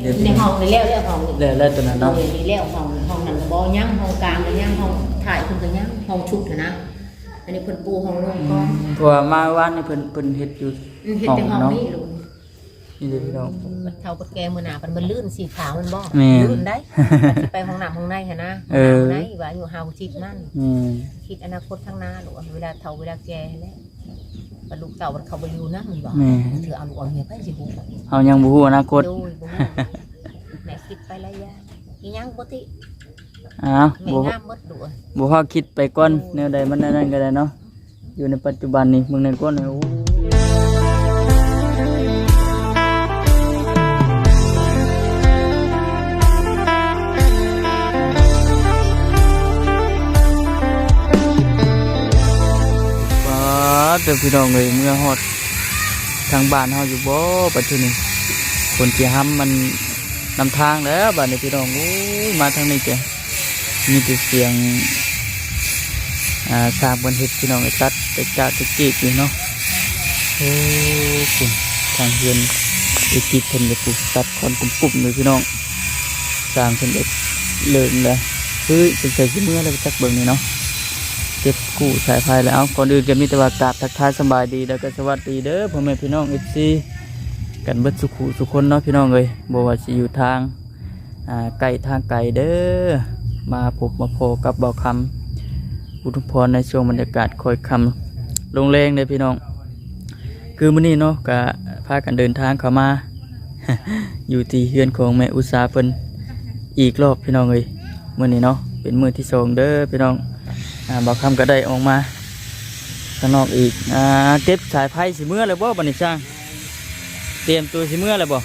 เดี๋ยวในห้องในเลี้ยวเลี้ยวห้องนี่แล้วแล้วตัวนั้นเนาะเออในเลี้ยวห้องห้องนั้นก็บ่ยังห้องกลางก็ยังห้องถ่ายเพิ่นก็ยังห้องชุดน่ะนะ อันนี้เพิ่นปูห้องลงก่อนเพราะว่ามาว่านนี่เพิ่นเพิ่นเฮ็ดอยู่อืมเฮ็ดห้องแต่ห้องเนาะนี้ลูกนี่เด้อพี่น้องมันเท่ากับแกมื้อหน้ามันมันลื่นสีขาวมันบ่แม่นลื่นได้สิไปห้องน้ำห้องในหั่นนะเออห้องน้ำในว่าอยู่เฮาจิตมันอืมคิดอนาคตข้างหน้าลูกเวลาเฒ่าเวลาแก่แล้ว บรรลุเต่ามันเข้าไปอยู่นะมันบอกแม่เถือเอาลูกเอาเมียไปสิฮู้เฮายังบ่ฮู้อนาคตโดยบ่ฮู้แม่คิดไปหลายอย่างอีหยังบ่ติอ้าวแม่บ่งามหมดลูกเอ้ยบ่พอคิดไปก่อนแนวใดมันนั่นก็ได้เนาะอยู่ในปัจจุบันนี่เมืองในก้นนี่โอ้ เด้อพี่น้องเอ้ยเมื่อฮอดทางบ้านเฮาอยู่บ่ปัจจุบันคนที่ห้ำมันนำทางแล้วบ้านนี้พี่น้องโอ้ยมาทางนี้แกมีแต่เสียงอ่าสร้างบนเห็ดพี่น้องไอ้ตัดแต่จ่าตะกีบอยู่เนาะโอ้คุณทางเฮือนไอ้กีบเพิ่นเลยปลูกตัดคอนกลุ่มๆเลยพี่น้องสร้างเพิ่นเด็กเลิศเลยเฮ้ยเป็นใส่ชิ้นเมื่อแล้วไปจักเบิ่งนี่เนาะ เก็บกู้สายไฟแล้วก่อนอื่นก็มีแต่ว่ากราบทักทายสบายดีแล้วก็สวัสดีเด้อพ่อแม่พี่น้องเอฟซีกันเบิดสุขุสุคนเนาะพี่น้องเลยบ่ว่าสิอยู่ทางอ่าไกลทางไกลเด้อมาพบมาโพกับเบาคำอุทุมพรในช่วงบรรยากาศคอยคำลงแรงเลยพี่น้อง คือมื้อนี้เนาะก็พากันเดินทางเข้ามา อยู่ที่เฮือนของแม่อุตสาเพิ่นอีกรอบพี่น้องเอ้ยมื้อนี้เนาะเป็นมื้อที่สองเด้อพี่น้อง บ่าวคำก็ได้ออกมาข้างนอกอีกอ่าเก็บสายไฟสิเมื่อเลยบ่บัดนี้ช่าง เตรียมตัวสิเมื่อเลยบ่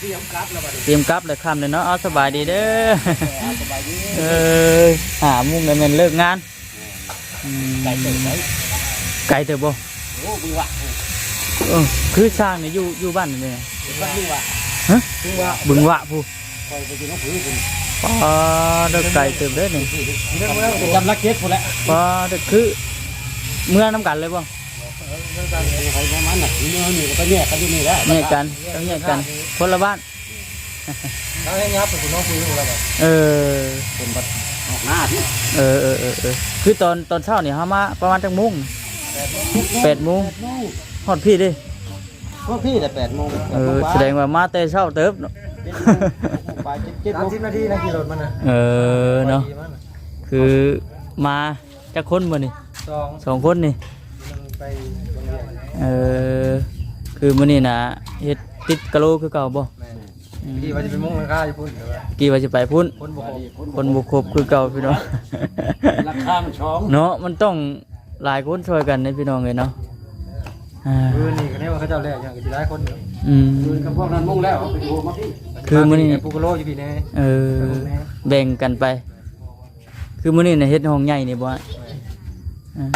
เตรียมกลับแล้วบัดนี้เตรียมกลับเลยค่ำเลยเนาะเอาสบายดีเด้อสบายดีเออหามุมกันแม่นเลิกงานอืมไก่เติบไก่ไกลเถอะบ่โอ้บึงวะเออคือสร้างเนี่ยอยู่อยู่บ้านนี่เนี่ยบึงบึงวะฮะบึงวะบึงวะผู้คอยไปกินน้ำผึ้งคุณ ปอเด็กไกลเติมเด้อนี่เรื่องเรื่องจำรักเก็ตคนละปอเด็กคือเมื่อน้ำกันเลยบ่ใครประมาณน่ะเนื้อนี่ก็ไปแยกกันอยู่นี่แหละแยกกันต้องแยกกันคนละบ้านถ้าให้ยับเป็นคุณน้องคุยกันแล้วแบบเออเป็นบัดออกหน้าที่เออเออเออเออคือตอนตอนเช้านี่เฮามาประมาณจังโมุงแปดโมงฮอดพี่ดิพวกพี่แต่แปดโมงเออแสดงว่ามาแต่เช้าเติบเนาะ ไปเจ็ดโมงสิบนาทีนะกิโลมันนะเออเนาะคือมาจักคนบ่นี่สองสองคนนี่ไปโรงเรียนเออคือมื้อนี้นะเฮ็ดติดกะโหลคือเก่าบ่แม่พี่ว่าจะไปมุ่งราคาญี่ปุ่นแต่ว่ากี่ว่าสิไปพุ่น คนบ่ครบคนบ่ครบคือเก่าพี่น้อง ราคามันช้องเนาะมันต้องหลายคนช่วยกันนะพี่น้องเลยเนาะอ่าคืนนี่ก็เนี่ยว่าเขาเจ้าแรกอย่างกี่ร้ายคนเดียวอืม คืนกับพวกนั้นมุ่งแล้วไปดูมาพี่ คือมื้อนี้ ปูกโลอยู่พี่แน่เออ แบ่งกันไป คือมื้อนี้น่ะเฮ็ดห้องใหญ่นี่บ่ฮะอ่า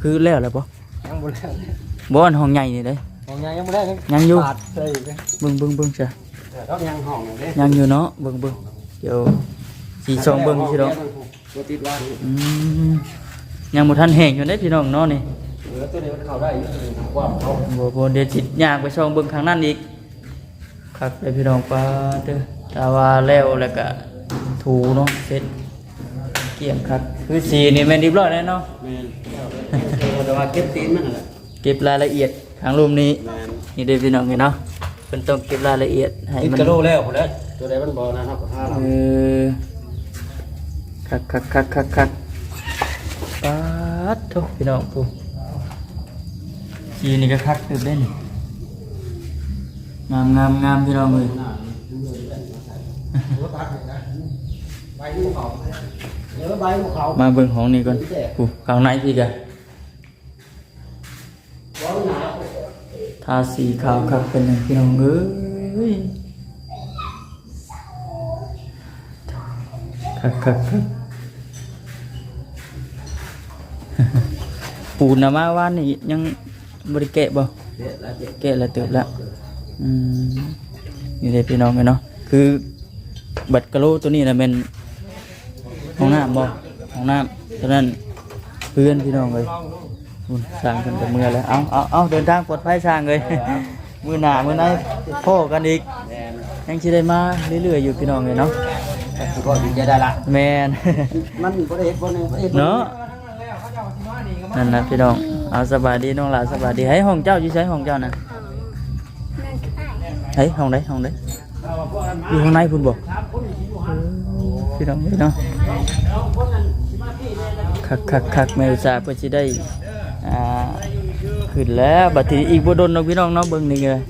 คือแล้วแล้วบ่ยังบ่แล้วบ่อันห้องใหญ่นี่เด้ยังยังไม่ได้ยังอยู่ ปาดเลยอยู่เลยเบิ่งเบิ่งเบิ่งจ้ะแต่ต้องยังห้องอยู่เลยยังอยู่เนาะเบิ่งเบิ่งเดี๋ยวสิส่องเบิ่งสิดอกตัวติดว่านี่อืมยังบ่ทันแห้งอยู่เด้พี่น้องเนาะนี่เออตัวนี้มันเข้าได้อยู่ตัวนี้กว้างเขาบ่บ่เดี๋ยวสิย่างไปช่องเบิ่งข้างนั้นอีก ครับไปพี่น้องปลาเด้อแต่ว่าแล้วแล้วก็ถูเนาะเสร็จเกลี่ยงครับคือสีนี่แม่นเรียบร้อยแล้วเนาะแมนแต่ว่าเก็บตีนมันน่ะเก็บรายละเอียดข้างรูมนี้แมนนี่เด้อพี่น้องเห็นเนาะเพิ่นต้องเก็บรายละเอียดให้ติดมันกระโดดแล้วพุ่นแหล้วตัวใดมันบ่นะครับห้าเอเราอคักคักคักคักคักปาดโทุพี่น้องผู้สีนี่ก็คักเติบเด่น งามงามงามพี่น้องเลยใบภูเขาเดี๋ยวใบภูเขามาเบิ่งห้องนี้ก่อนผู้ข้างในพี่กะทาสีขาวคักเป็นหนึ่งพี่น้องเอ้ยคักคักคักปูนนะมาว่านนี่ยังบริแกะบ่เด็ดละเด็ดแกะแล้วเติบละ อืมนี่เลยพี่น้องกันเนาะคือ บัตรกะโหลตัวนี้นะเป็นห้องน้ำบ่ห้องน้ำฉะนั้นเพื่อนพี่น้องเลยอุ่นสร้างกันกับมือแล้วเอาเอาเอาเดินทางปลอดภัยสร้างเลย มือหน้ามือไหนพ่อกันอีกแมนยังสิได้มาเรื่อยๆอยู่พี่น้องเลยเนาะคือก็ดีใจได้ละแมน มันบ่ได้เฮ็ดบ่ได้บ่ได้เนาะนั่นนะพี่น้องเอาสบายดีน้องหลานสบายดีให้ห้องเจ้าอยู่ใช้ห้องเจ้านะ เฮ้ยห้องไหนห้องไหนอยู่ข้างในพุ่นบอกพี่น้องพี่น้องคักคักคักแมวจ่าเพื่อจะได้อ่าขึ้นแล้วบัดทีอีกบ่โดนน้องพี่น้องเนาะเบิ่งนี่เลย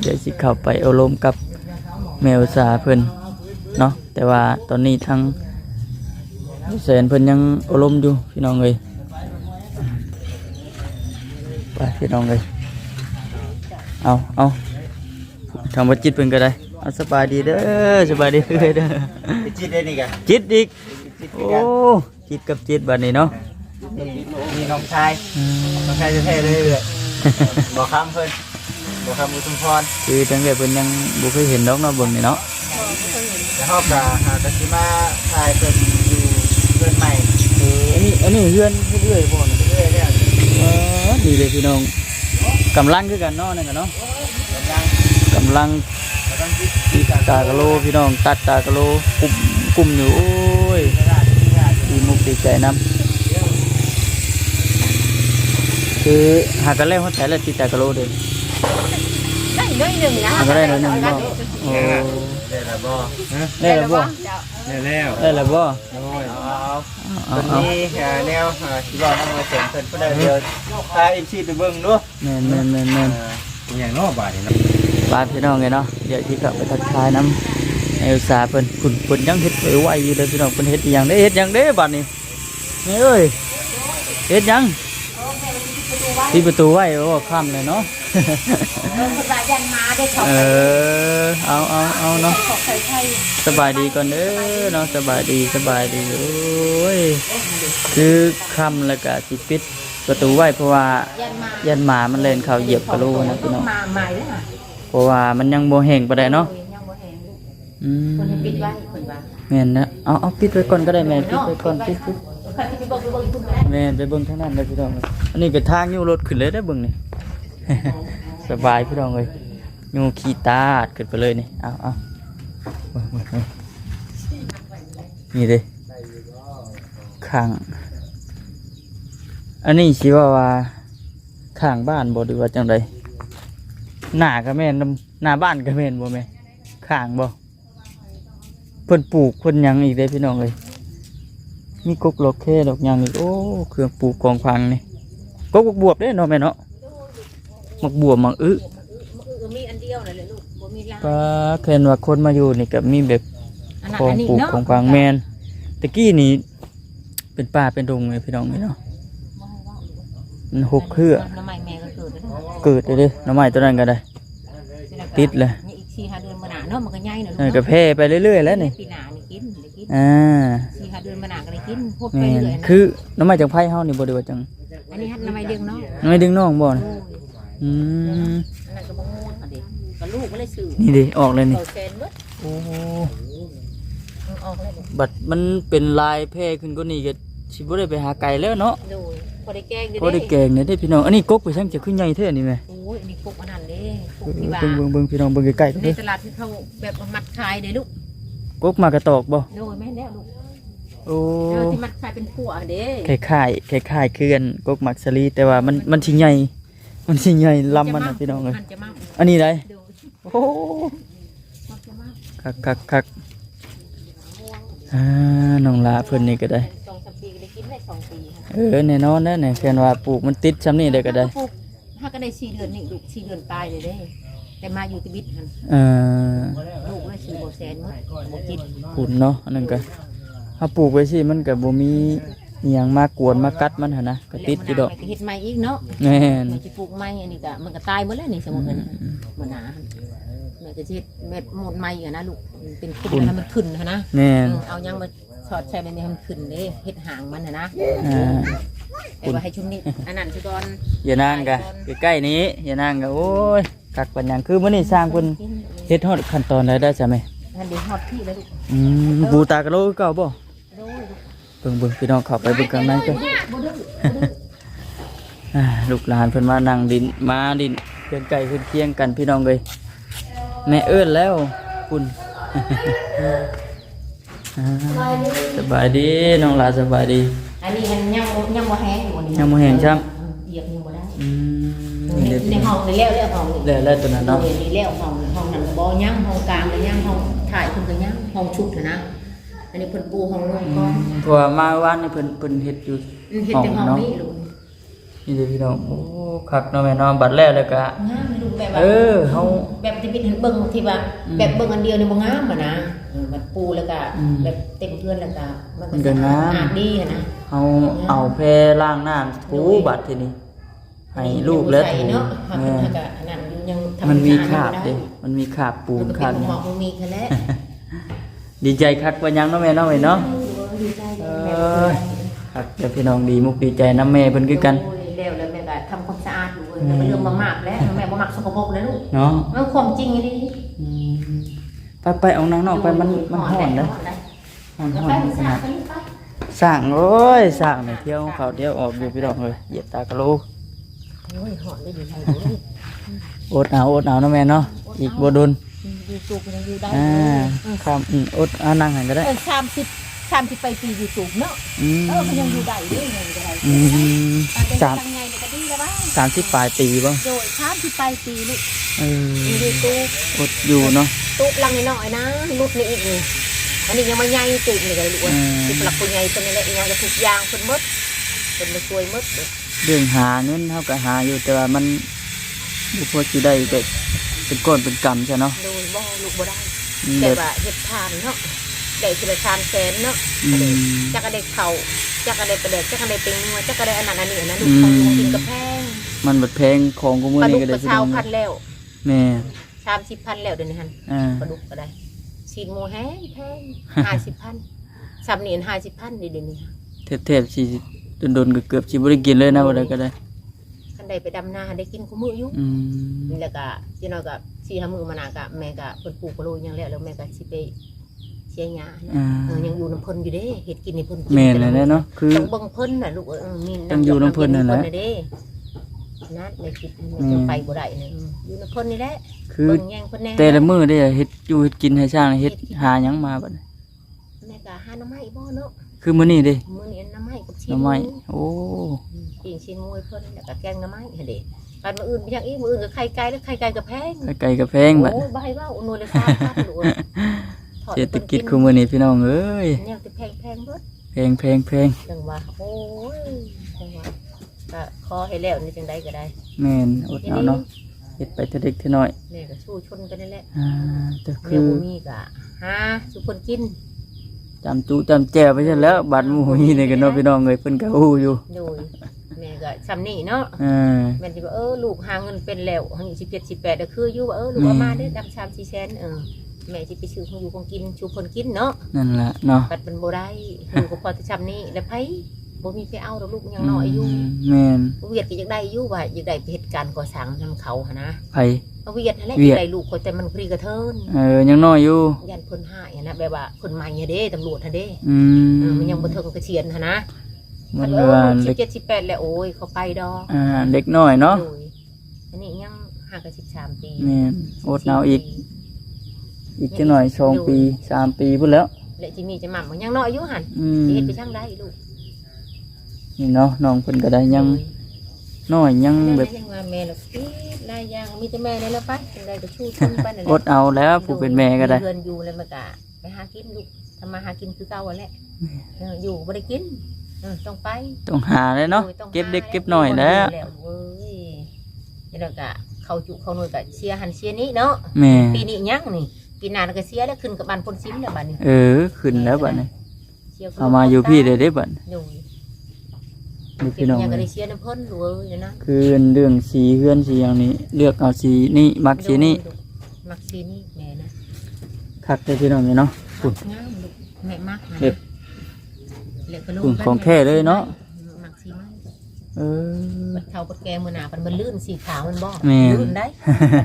เดี๋ยวสิเข้าไปอารมณ์กับแมวจ่าเพิ่นเนาะแต่ว่าตอนนี้ทั้งแสนเพิ่นยังอารมณ์อยู่พี่น้องเอ้ยไปพี่น้องเอ้ย เอาเอาทางวัดจิตเพิ่นก็ได้เอาสบายดีเด้อสบายดีเด้อเด้อจิตได้นี่กะจิตอีกโอ้จิตกับจิตบัดนี้เนาะมีน้องชายอืมน้องชายแท้ๆเลยเลยบ่คำเพิ่นบ่คำอุทุมพรคือจังได๋เพิ่นยังบ่เคยเห็นดอกเนาะเบิ่งนี่เนาะแต่ฮอบกะหากะสิมาถ่ายเพิ่นอยู่เพิ่นใหม่เอออันนี้อันนี้เฮือนเรื่อยๆบ่นี่เรื่อยๆเนี่ยเออดีเลยพี่น้อง กำลังคือกันเนาะนั่นก็เนาะกำลังกำลังกำลังคิดติดตากะโลพี่น้องตัดตากะโลกลุ่มกลุ่มอยู่โอ้ยดีมุกดีใจน้ำคือหากกันแล้วเขาใช้แล้วติดตากะโลเด้ได้น้อยหนึ่งนะหากกันได้หน่อยหนึงบ่โอ้ได้แล้วบ่ได้แล้วบ่ได้แล้วได้แล้วบ่โอ้ย เอาเอาเพิ่นเอามีหาแนวหาสิบอกนำมาเสริมเพิ่นเพิ่นได้เดียวพา MC ไปเบิ่งดูแม่นแม่นแม่นแม่นอย่างนอกบาดนี่เนาะบาดพี่น้องไงเนาะเดี๋ยวที่กลับไปทักทายน้ำเอลซาเพิ่นคุณเพิ่นยังเฮ็ดไปไหวอยู่เลยพี่น้องเพิ่นเฮ็ดอีหยังเด้เฮ็ดหยังเด้บัดนี้แม่เอ้ยเฮ็ดหยัง ที่ประตูไว้โอ้ค่ำเลยเนาะเออคนละยันมาได้ชอบเออเอาเอาเอาเนาะชอบใส่ไทยสบายดีก่อนเด้อเนาะสบายดีสบายดีโอ้ยคือคำแล้วก็สิปิดประตูไว้เพราะว่ายันมายันหมามันเล่นเข้าเหยียบกระโหลนะพี่น้องมาใหม่แล้วค่ะเพราะว่ามันยังบ่แห้งปานใดเนาะยังบ่แห้งลูกอืมคนให้ปิดไว้คนว่าแม่นนะเอาเอาปิดไว้ก่อนก็ได้แม่ปิดไว้ก่อนปิดปิด ใครที่ไปบอกไปบอกคุณแม่แม่นไปเบิ่งทางนั้นเด้พี่น้องเอ้ยอันนี้เก็ทางยู่รถขึ้นเลยเด้อเบิ่งนี่ สบายพี่น้องเอ้ยยู่ขี่ตาดขึ้นไปเลยนี่เอาเอาเบิ่งเบิ่งเบิ่งนี่เด้ข้าง อันนี้สิว่าว่าข้างบ้านบ่หรือว่าจังไดหน้าก็แม่นนำหน้าบ้านก็แม่นบ่แม่ข้างบ่เพิ่นปลูกเพิ่นหยังอีกเด้พี่น้องเอ้ย มีกกดอกแค่ดอกหยังอีกโอ้เครื่องปลูกกองพังนี่กกบักบวบเด้เนาะแม่เนาะมักบวบมักอึมีอันเดียวเลยลูกบ่มีลายป้าเคยเห็นว่าคนมาอยู่นี่ก็มีแบบอันนั้นของอันนี้ปลูกเนาะของพังแม่นตะกี้นี่เป็นป่าเป็นดงเลยพี่น้องเอ้ยเนาะมันหกเครือน้ำใหม่แม่ก็เกิดแล้วเกิดเลยเด้หน้ำไม้ตัวนั้นก็ได้ ติดเลยนี่อีกสี่ห้าเดือนมาหนาเนาะมันก็ใหญ่เนาะเออก็แพร่ไปเรื่อยๆแล้วนี่ปีหน้านี่กินได้กินอ่า สี่ห้าเดือนมาหนาก็ได้กินพูดไปแม่นเรื่อยๆนะคือหน้ำไม้จังไผ่เฮานี่บ่ได้ว่าจังอันนี้ฮัดน้ำใหม่เด้งเนาะหน้ำไม้ดึงน้องบ่นะโอ้ยอืมอันนั้นก็บ่งูอันเด็กก็ลูกก็เลยซื้อนี่ดิออกเลยนี่เอาแซนเบิดโอ้ มันออกเลยเด้อบัดมันเป็นลายแพร่ขึ้นก็นี่ก็สิบ่ได้ไปหาไก่แล้วเนาะโดยพอได้แกงอยู่พอได้ แกงเนี่ยได้พี่น้อง อันนี้กกไปช่างจะขึ้นใหญ่เท่านี่แม่โอ้ยอันนี้พวกอันนั้นเด้พวเอกอที่ว่าเบิ่งเบิ่งเบิ่งพี่น้องเบิ่งใกล้ๆกันในเด้อตลาดที่เขาแบบมัดขายเด้ลูกกกมากระตอกบ่โดยแม่นแล้วลูก โอ้เออที่มัดขายเป็นผัวเด้คล้ายๆคล้ายๆคือกันกกมักสลีแต่ว่ามันมันสิใหญ่ มันสิใหญ่ลำมันน่ะพี่น้องเอ้ยมันจะมั่งอันนี้ได้โดยโอ้มันจะมั่งคักคักคักอ่าน้องลาเพิ่นนี่ก็ได้ สองสามปีก็ได้กินได้สองปีค่ะเออแน่นอนนะเนี่ยแค่ว่าปลูกมันติดซ้ำนี่ได้ก็ได้ ปลูกถ้าก็ได้สี่เดือนนี่ลูกสี่เดือนปลายเลยเด้แต่มาอยู่ที่บิดหันเออลูกเลยสี่โบแสนหมดบ่กินปุ่นเนาะอันนั้นก็ ถ้าปลูกไว้สิมันก็บ่มีอหยังมากวนมากัดมันหั่นนะก็ติดอยู่ดอกแล้วมันก็เฮ็ดใหม่อีกเนาะแม่นมันจะปลูกใหม่อันนี้ก็มันก็ตายหมดแล้วนี่สมมุติว่านี่มันหนาแม่ก็สิเฮ็ดเม็ดหมดใหม่อะนะลูกมันเป็นขึ้นแล้วมันขึ้นหั้นนะแม่นเออเอายังมาสอดใช้มันให้มันขึ้นเด้เฮ็ดหางมันน่ะนะอ่าแต่ว่าให้ชุ่มนิดอันนั้นสิก่อนอย่านั่งกะใกล้ๆนี้อย่านั่งกะโอ้ยกักปัญญังคือมื้อนี้สร้างเพิ่นเฮ็ดฮอดขั้นตอนใดได้จ้ะแม่อันนี้ฮอดที่แล้วลูกอืมปูตากะโลคือเก่าบ่โดย เบิ่งเบิ่งพี่น้องเข้าไปเบิ่งข้างในกันบ่ดื้ออ่าลูกหลานเพิ่นมานั่งดินมาดินเพื่อนไก่เพื่อนเคียงกันพี่น้องเลยแม่เอิ้นแล้วคุณอ่าสบายดีน้องหลาสบายดี อันนี้มันยังยังบ่แห้งอยู่นี่ยังบ่แห้งครับเหยียบยังบ่ได้อืมในห้องในแล้วแล้วห้องนี่แล้วแล้วตัวนั้นเนาะเออนี่แล้วห้องห้องนั้นก็บ่ยังห้องกลางก็ยังห้องถ่ายเพิ่นก็ยังห้องชุดน่ะนะ อันนี้เพิ่นปูห้องลงก่อนเพราะว่ามาวันนี้เพิ่นเพิ่นเฮ็ดอยู่อืมเฮ็ดห้องแต่ห้องเนาะนี้ลูกนี่เด้อพี่น้องโอ้คักเนาะแม่เนาะบัดแรกแล้วก็งามลูกแบบว่าเออเฮาแบบที่เป็นเห็นเบิ่งที่ว่าอืมแบบเบิ่งอันเดียวนี่บ่งามอะนะเออมันปูแล้วก็อืมแบบเต็มเพื่อนแล้วก็มันมันก็งามสะอาดดีอะนะเฮาเอาแพรล้างน้ำถูบัดทีนี้ให้ลูกแล้วใส่ถูเนาะแม่มันก็อันนั้นยังทำมันมีสะคราอาบดเด้อยู่มันมีคราบปูได้นคราบมันหก็ยังเป็นหมอกมันมีแค่แล้ว ดีใจคักว่าหยังเนาะแม่เนาะแม่เนาะดีใจเอแม่้ยคักเดี๋ยวพี่น้องดีมุกดีใจนํแม่เพิ่นคือกันโอ้ยแล้วแล้วแม่ก็ทำความสะอาดอยู่เว้ยแต่เป็นเรื่องมากๆแล้วแม่บ่มักสกปรกเลยลูกเนาะมันความจริงอีหลีอืมไปไปเอานางนอกไปมันมันฮ้อนเด้อฮ้อนแล้วฮ้อไปนมันขสะอานาดดไปนี่ไปสร้างโอ้ยสร้างเนี่ยเที่ยวเขาเที่ยวออกอยู่พี่น้องเลยเหยียบตากะโหลโอ้ยหอนได้อยู่ไทยเว้ยอดเอาอดเอาเนาะแม่เนาะอีกบ่โดนอ ยู่สูบมันยังอยู่ได้อ่าเออครับอืมอดเอานั่งหันก็ได้เออสามสิบสามสิบไปปีอยู่สูงเนาะอืมเออมันยังอยู่ได้เรื่อยๆก็ได้อืมอันเป็นสามทางไงมันก็ดีแล้วบ้างสามสิบปลายปีบ่โดยสามสิบไปปีลูกเออมันอยู่ตู้อดอยู่เนาะตู้ลังน้อยๆนะรุดในอีกนี่อันนี้ยังมาใหญ่ตู้นี่ก็เลยลูกเอ้ยอืมที่ปลักคนใหญ่ตัวนี้แหละอีกอย่างก็ถูกยางคนมดคนมาช่วยมดเด้อเรื่องหาเงินเฮาก็หาอยู่แต่ว่ามัน บ่พอสิได้แบบเป็นก้อนเป็นกำใช่เนาะโดยบ่ลูกบ่ได้อืมแต่แบบว่าเฮ็ดทานเนาะได้ทีละทานแสนเนาะอืม จักกระเด็กเขาจักกระเด็กประเด็กจักกระเด็กเป็นงัวจักกระเด็กอันนั้นอันนี้อันนั้นลูกอืมของกินกระแพงมันบัดแพงของกูมื้อปลาดุนี้กก็กได้ระพี่เช้าน้องพันแล้วแม่สามสิบพันแล้วเดี๋ยวนี้ฮันอ่าปลาดุกก็ได้ชีนหมูแห้งแพงห้าสิบพันสามเหรียญห้าสิบพันเดี๋ยวนี้ เทพๆสิโดนๆก็เกือบสิบ่ได้กินเลยนะบ่ได้ก็ได้ คันใดไปดำนาได้กินคู่มืออยู่อืมนี่แหละก็ที่น้อยก็สี่ห้ามือมานากะแม่ก็เพิ่นปลูกกระโหลกหยังแล้วแล้วแม่ก็สิไปเชียร์หญ้านะอ่าเออยังอยู่น้ำเพิ่นอยู่เด้เฮ็ดกินให้เพิ่นกิแม่นแล้วเนาะคือ ต้องเบิ่งเพิ่นน่ะลูกเอ้ยเออมีต้องอยู่น้ำเพิ่นนั่นแหละำเด้นั่นในคิดมันจะไปบ่ได้นะอืมอยู่น้ำเพิ่นนี่แหละคือ เบิ่งแย่งเพิ่นแน่แต่ละมื้อได้เฮ็ดอยู่เฮ็ดกินให้ช่างเฮ็ดหาหยังมาบัดนี้แม่ก็หาหน้ำไม้บ่เนาะคือมื้อนี้เด้มื้อนี้หน้ำไม้กับชิ้หน่อไม้หโอ้ อืมปิ้งชิ้นมวยเพิ่นแล้วก็แกงหน้ำไม้หั่นเด้การมื้ออื่นไปอย่างอีกมื้ออื่นก็ไข่ไก่แล้วไข่ไก่ก็แพงไก่กับแพงบัด โอ้ยบ่ให้เว้าหน่วยละ3พันลูกเอ้ยถอดเศรษฐกิจคือมื้อนี้พี่น้องเอ้ยแนวที่แพงๆเบิด แพงแพงแพงจังว่าโอ้ยจังว่าก็ขอให้แล้วนี่จังไดก็ได้แม่นอดเอาเนาะเฮ็ดไปเท่าเด็กเท่าน้อยแม่ก็สู้ชนกันนั่นแหละอ่าแต่แม่คือบ่มีก็หาสุคนกินจำจุจำแจ่วไปซะแล้วบัดหมู่นี่นี่ก็เนาะพี่น้องเอ้ยเพิ่นก็ฮู้อยู่โดย แม่ก็ซ้ำนี่เนาะอ่าแม่นสิว่าเออลูกหาเงินเป็นแล้วอายุ17 18ก็คืออยู่ว่าเออลูกเอามาเด้อดำ3 4แสนเออแม่สิไปซื้อของอยู่ของกินชูคนกินเนาะนั่นล่ะเนาะปัดมันบ่ได้ลูกก็พอจะซ้ำนี่แล้วไผบ่มีไปเอาดอกลูกยังน้อยอยู่มแม่นเวียดก็อยากได้อยู่ว่าอยากได้ไปเหตุการณ์ก่อสร้างนํเขาหั่นนะไผเอาเวียดนั่นแหละเวียดได้ลูกคนแต่มันพรีกระเทินเออยังน้อยอยู่ยันเพิ่นหายอะนะแบบว่าคนใหม่อะเด้ตำรวจฮะเด้อืเออมมันยังบ่ถึงกระเชียนฮะนะ มันเอว่าอเล็ก17 18แล้วโอ้ยเขาไปดอกอ่าเล็กน้อยเนาะโดยอันนี้ยังห่างกัน13ปีแม่นอดเอาอีกอีกจักหน่อยสองปีสามปีพุ่นแล้ว และจิมีจะหม่ำมันยังน้อยอยู่หั่นอืมสิเฮ็ดไปช่างได้ลูกนี่เนาะน้องเพิ่นก็ได้ยังน้อยยังนั่นแบแหบละยังว่าแม่ละคิดหลายอย่างมีแต่แม่นี่แหละไปจังไดก็ชูชนไปนั่นแหอละดเอาแล้วผู้เป็นแม่ก็ได้เพื่อนอยู่แล้วมันก็ไปหากินลูกทำมาหากินคือเก่าอะแหละเอออยู่บ่ได้กิน เออต้องไปต้องหาเลยเนาะโดยต้องเก็บเด็กหาเก็บหน่อยแล้วเว้ยนี่แล้วก็เขาจุเขาหน่วยก็เสียหันเสียนี้เนาะแม่ปีนี้ยังนี่ปีหน้าเราก็เสียแล้วขึ้นกับบันพลซิมแล้วบัดนี้เออขึ้นแล้วบัดนี้เสียเอามาอยู่พี่ได้ได้บัดหนูนี่เป็พี่นน้องยังก็เอ้ได้ยเสียน้ำเพิ่นเว้ยเดี๋ยวนะคือเรื่องสีเฮือนสีอย่างนี้ เลือกเอาสีนี่มักสีนี่ดูมักสีนี่แม่นะคักเลยพี่น้องเอ้ยเนาะปุ่นงามลูกแม่มักนะ เด็บ เล็กกระลูกปุ่นของแท้เลยเนาะมักสีไม้เออบัดเท่าบัดแกมือหนามันมันลื่นสีขาวมันบ่แม่นลื่นได้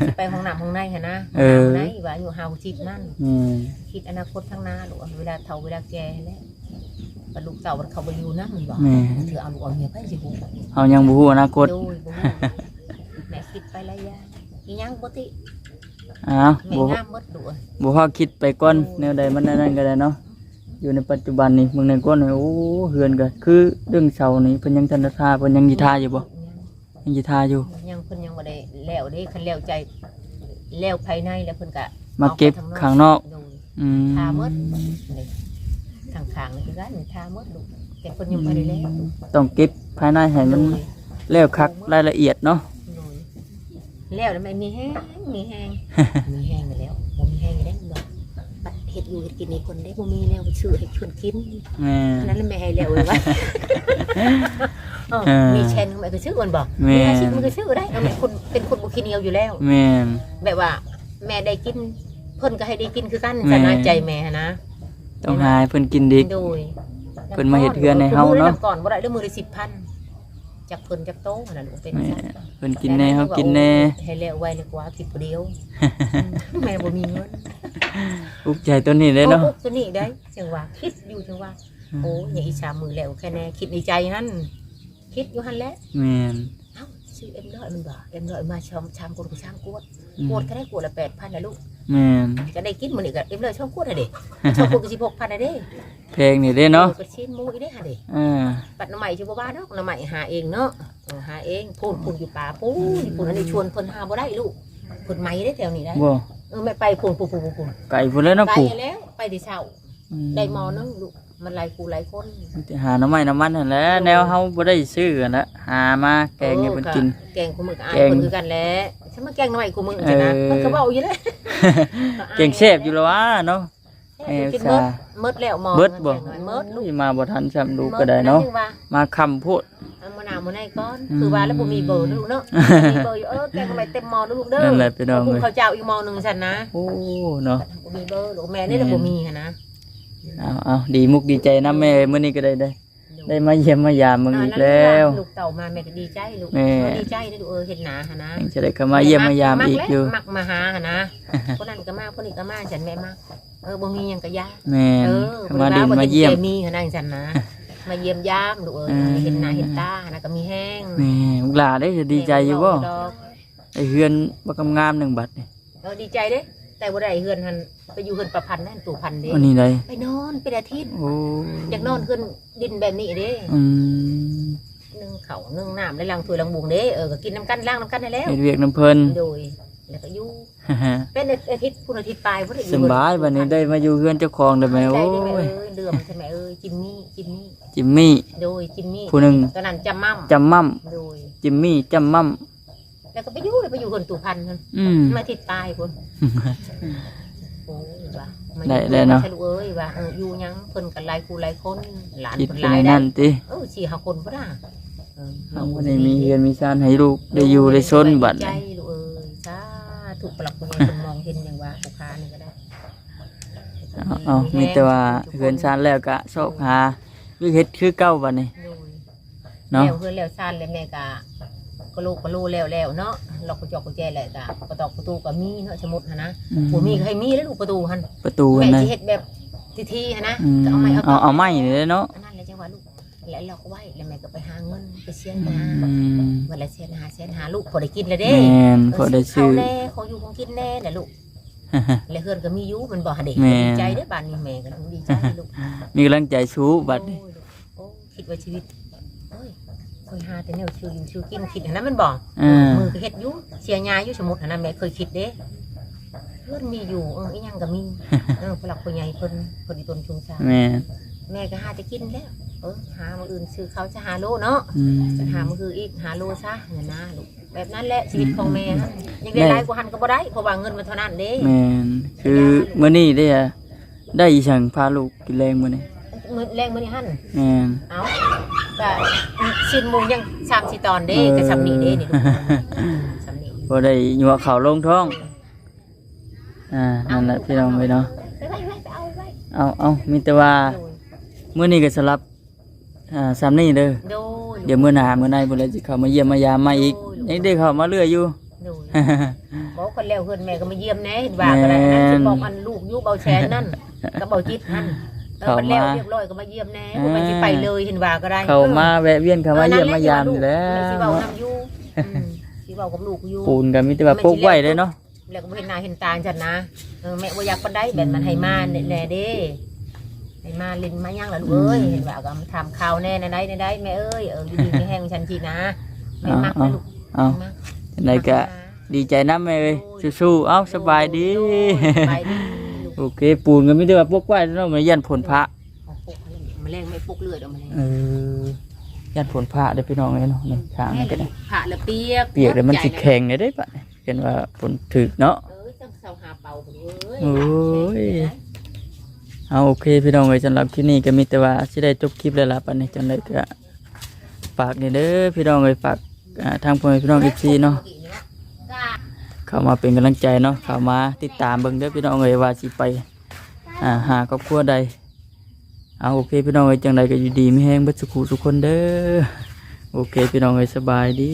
สิไปห้องน้ำห้องในหั่นนะเออ ห้งน้ำห้องในว่าอยู่หาวจิตนั่น อืมคิดอนาคตข้างหน้าลูกเวลาเฒ่าเวลาแก่แล้วบรรลุเต่ามันเขาไปอยู่นะมันบอกแม่เธอเอาลูกเอาเมียไปสิบุเอายังบ่ฮู้อนาคตโดยบ่ฮู้แม่คิดไปหลายอย่างอีหยังปกติอ้าวแม่บ่งามหมดดูเอ้ยบ่พอคิดไปก่อนแนวใดมันนั่นนั่นก็ได้เนาะ อยู่ในปัจจุบันนี่เมืองในก้อนนี่โอ้เฮือนก็คือเรื่องเสานี่เพิ่นยังทันได้ทาเพิ่นยังสิทาอยู่บ่ยังสิทาอยู่ยังเพิ่นยังบ่ได้แล้วเด้คันแล้วใจแล้วภายในแล้วเพิ่นก็มาเก็บข้างนอกโดยอืมทาหมดนี่ข้างๆนี่คือกันนี่ทาหมดลูกแต่เพิ่นยังบ่ได้แล้วต้องเก็บภายในให้มันแล้วคักรายละเอียดเนาะโดยแล้วแล้วมันมีแห้งมีแห้งมีแห้งไปแล้วบ่มีแห้งอยู่แล้วดอกบัดเฮ็ดอยู่เฮ็ดกินในคนได้บ่มีแล้วชื่อให้ชวนกินแม่อันนั้นแล้วแม่ให้แล้วเลยว่าเออเออมีแชนของแม่ก็ชื่อมันบอกแม่มีอาชีพมันก็ชื่อได้เอาแม่คนเป็นคนบุคิเนียวอยู่แล้วแม่นแบบว่า แม่ได้กินเพิ่นก็ให้ได้กินคือกันแม่สนาใจแม่หั้นนะต้องหาให้เพิ่นกินดีโดยเพิ่นมาเฮ็ดเรือนให้เฮาเนาะก่อนบ่ได้ด้วยมือละสิบพัน จากเพิ่นจากโต๊ะนั่นลูกเป็นแม่ซั่นเพิ่นกินแน่เฮากินแน่ให้แล้วไว้เลยกว่าคิดผู้เดียวแม่บ่มีเงินอุกใจตัวนี้เลยเนาะโอ้ตัวนี้ได้จังว่าคิดอยู่จังว่าโอ้ยอย่าอิจฉามือแล้วแค่แน่คิดในใจนั่นคิดอยู่หันแหล้วแม่นเอ้าชื่อเอ็มร้อยมันบอกเอ็มร้อยมาชมชามกดกับชามกวดอืมกวดก็ได้กวดละแปดพันนะลูก แม่นก็ได้กินมันอีกอะเอ็มร้อยชอบกวดอะเด็ชอบกวดกับสิบหกพันอะเด้เพลงนี่เด้เนาะกระชิ้นหมูอีกได้ฮะเด็อ่าปัดน้ำใหม่ชื่อบ้านเนาะน้ำใหม่หาเองเนาะเออหาเองพูนพูนอยู่ป่าพูนพูนอันนี้ชวนเพิ่นหาบ่ได้ลูกเพิ่นไหม้ได้แถวนี้ได้บ่เออไม่ไปพูนพูนพูนพูนไก่พุ่นเลยเนาะไปปู่แล้วไปที่เช้าได้หมอนึงลูก มันหลายกูหลายคนหาน้ำไม้น้ำมันนั่นแหละแนวเฮาบ่ได้ซื้อกันละหามาแกงให้เพิ่นกินแกงกูมึกอายแกงเพิ่นคือกันแหล้วฉันมาแกงหน่อยกูมึงจังนะเออมันก็เว้าอยู่เลยเก่งแซ่บอยู่แล้ววะเนาะ เออกินเอลเมิดซ่าเมิดแล้วหมอเบิดบ่แกงหน่อยเมิดลูกอุ้ยมาบ่ทันซ้ำลูกก็ได้เนาะมิดว่ามาคำพูด เอามะนาวมาให้ก้อนอืมคือว่าแล้วบ่มีเบอร์นะลูกเนาะมีเบอร์อยู่เออแกงทำไมเต็มหม้อนะลูกเด้อนั่นแหละพี่น้องคุเอ้ณยเขาวเจ้าอีกหม้อหนึงฉันนะโอ้เนาะ บ่มีเบอร์ลูกแม่นี่แหละบ่มีหั้นนะ เอาเอาดีมุกดีใจนะแม่มื้อนี้ก็ได้ได้ ได้มาเยี่ยมมายามมึงอีกแล้วลูกเต่ามาแม่ก็ดีใจลูกแม่เออดีใจนะลูกเออเห็นหนาหั้นนะยังจะได้เข้ามาเยี่ยมมายามอีกอยู่มักมาหาหั้นนะคนนั้นก็มาคนนี้ก็มาฉันแม่มาเออบ่มีหยังก็ยาแม่นเออเข้ามาดินมาเยี่ยมมีขนาดฉันนะ มาเยี่ยมยามลูกเอ้ยอืมเห็นหน้าเห็นตานะก็มีแห้งแม่ลูกหลาได้จะดีใจอยู่บ่ดอกไอเฮือนบ่กำงามหนึ่งบัดนี่เออดีใจเด้ แต่บ่ได้เฮือนหันไปอยู่เฮือนประพันธ์นั่นตู่พันธ์เด้อันนี้ได้ไปนอนเป็นอาทิตย์โอ้อยากนอนเฮือนดินแบบนี้เด้อืมนึ่งเขาวนึ่งน้ำได้ล้างถ้วยล้างบุงเด้เออก็กินน้ำกันล้างน้ำกันได้แล้วเฮ็ดเวียกน้ำเพิ่นโดยแล้วก็อยู่เป็นอาทิตย์พุ่นอาทิตย์ปลายบ่ได้อยู่สำบายบัดนี้ได้มาอยู่เฮือนเจ้าของได้ไหมได้โอ้ได้ไหมยเอ้ยเดือมใช่ไหมเอ้ยจิมมี่จิมมี่จิมมี่โดยจิมมี่ผู้หนึ่งตอนนั้นจำมั่มจำมั่มโดยจิมมี่จำมั่ม แล้วก็ไปอยู่เลยไปอยู่เฮือนตู่พันธ์นั่นอืม มาทิดตายคนโอ้ยว่ามาได้อยู่ได้เนาะใช่ลูกเอ้ยว่าเอออยู่หยังเพิ่นกันหลายคู่หลายคนหลานคิดเพิ่นเป็หนลายไอ้ได้นั่นติเออสี่ห้าคนบ่ได้เออเอาบ่ได้มีเฮือนมีซานให้ลูกได้อยู่ได้ซนบัดใจนี้ลูกเอ้ยสาธุปลักคนเพิ่นมองเห็นอย่างว่าผู้ค้านี่ก็ได้เอาเอามีแต่ว่าเฮือนซานแล้วก็โชคหาวิเฮ็ดคือเก่าบัดนี้ โดย เนาะ แล้วเพื่อนแล้วซ่านแล้วแม่ก็ ก็ลูกก็ลูแล้วแล้วเนาะล็อกกระจกกระแจแหละก็กระตอกประตูก็มีเนาะสมมุติหันนะอืมบ่มีก็ให้มีแล้วลูกประตูหันประตูแม่นั่นสิเฮ็ดแบบทีๆหันนะอืมก็เอาไม้เอาเอาเอาไม้นี่เลยเนาะอันนั้นเลยจังหวะลูกแล้วเราก็ไหวแล้วแม่ก็ไปหาเงินไปเสียอืหามเวลาเสียหาเสียหาลูกพอได้กินแล้วเด้แม่นพอได้ซื้อ เขาแน่เขาอยู่คงกินแน่แหละลูกแล้วเฮือนก็มีอยู่มันบอกหาเด็กแม่ ดีใจเด้อบ้านนี้แม่ก็ดีใจลูกมีกำลังใจชูบัดนี้โอ้ยลูกโอ้คิดว่าชีวิตโอ้ย เคยหาแต่แนวชิวอยู่ชิวกินคิดอันนั้นมันบอกอ่ามือก็เฮ็ดอยู่เสียยาอยู่สมมุติอันนั้นแม่เคยคิดเด้เพื่อนมีอยู่เอออีหยังก็มีเออผู้หลักผู้ใหญ่เพิ่นเพิ่นอีตนชุมชาแม่นแม่ก็หาจะกินแล้วเออหามาอื่นซื้อเขาจะหาโลเนาะอืม จะหามาคืออีกหาโลซะเงินนะลูกแบบนั้นแหละชีวิตของแม่ฮะยังได้ได้กว่าหันก็บ่ได้เพราะว่าเงินมันเท่านั้นเด้แม่นคือมื้อนี้ได้อะได้อีสังพาลูกกินแรงมื้อนี้ มือแรงมือนี่หันแม่น เอาก็ชินหมูยังสามสี่ตอนเด้ก็สำนีเด้นี่ลูกสำนีบ่ได้ยัวข้าวลงท้อง อ่า นั่นแหละพี่น้องเว้ยเนาะ ไปไว้ไว้ไปเอาไว้เอาเอามีแต่ว่ามื้อนี้ก็สลับ อ่าซ้ำนี่เด้อ โดยเดี๋ยวมื้อหน้ามื้อในบ่ได้สิเข้ามาเยี่ยมมายามมาอีกยังได้เข้ามาเรื่อยอยู่ โดย บอกคนแล้วเพื่อนแม่ก็มาเยี่ยมแน่เห็นว่าก็ได้นั่นจะบอกอันลูกอยู่เบาแชนนั่นก็เบาจิตนั่น เออมันแล้วเรียบร้อยก็มาเยี่ยมแน่บ่มันสิไปเลยเห็นว่าก็ได้เข้ามาแวะเวียนเข้ามาเยี่ยมมายามอยู่แล้สิวเบาน้ำอยู่อืมสิเบากับลูกอยู่ ปูนก็มีแต่ว่าปลูกไว้เลยเนาะแล้วก็บ่เห็นหน้าเห็นตาจันนะเออแม่บ่อยากปานใดแบบมันให้มาแน่ๆเด้ให้มาเล่นมาหยังล่ะลูกเอ้ยเห็นว่าก็มาทำข่าวแน่ในใดในใดแม่เอ้ยเอออยู่ดีมีแห้งฉันทีนะแม่มักนะลูกเอาแม่มักจังไดก็ดีใจนำแม่เอ้ยสู้ๆเอ้าสบายดีสบายดีลูก โอเค ปูนก็มีแต่ว่าปกไว้เนาะมันยันผลพระเอาปกมาแรงไม่ปกเลือดเอามาแรงเออยันผลพระได้อพี่น้องเลยเนาะนี่ข้างนี่ก็ได้ผ่าแล้วเปียกเปียกแล้วมันสิแข็งได้ได้ปะเห็นว่าฝนถึกเนาะ เอ้ยจังเสาหาเป่าพุ่นเอ้ยโอ้ย เอาโอเคพี่น้องเลยสำหรับคลิปนี้ก็มีแต่ว่าสิได้จบคลิปแล้วล่ะปันนี้จังไดก็ฝากนี่เด้อพี่น้องเลยฝากอ่าทางพ่อแม่พี่น้องอีซีเนาะ เข้ามาเป็นกำลังใจเนาะเข้ามาติดตามเบิ่งเด้อพี่น้องเลยว่าสิไปอ่าหาครอบครัวใดเอาโอเคพี่น้องเลยจังไดก็อยู่ดีไม่แห้งเบัดสุขุทุกคนเด้อโอเคพี่น้องเลยสบายดี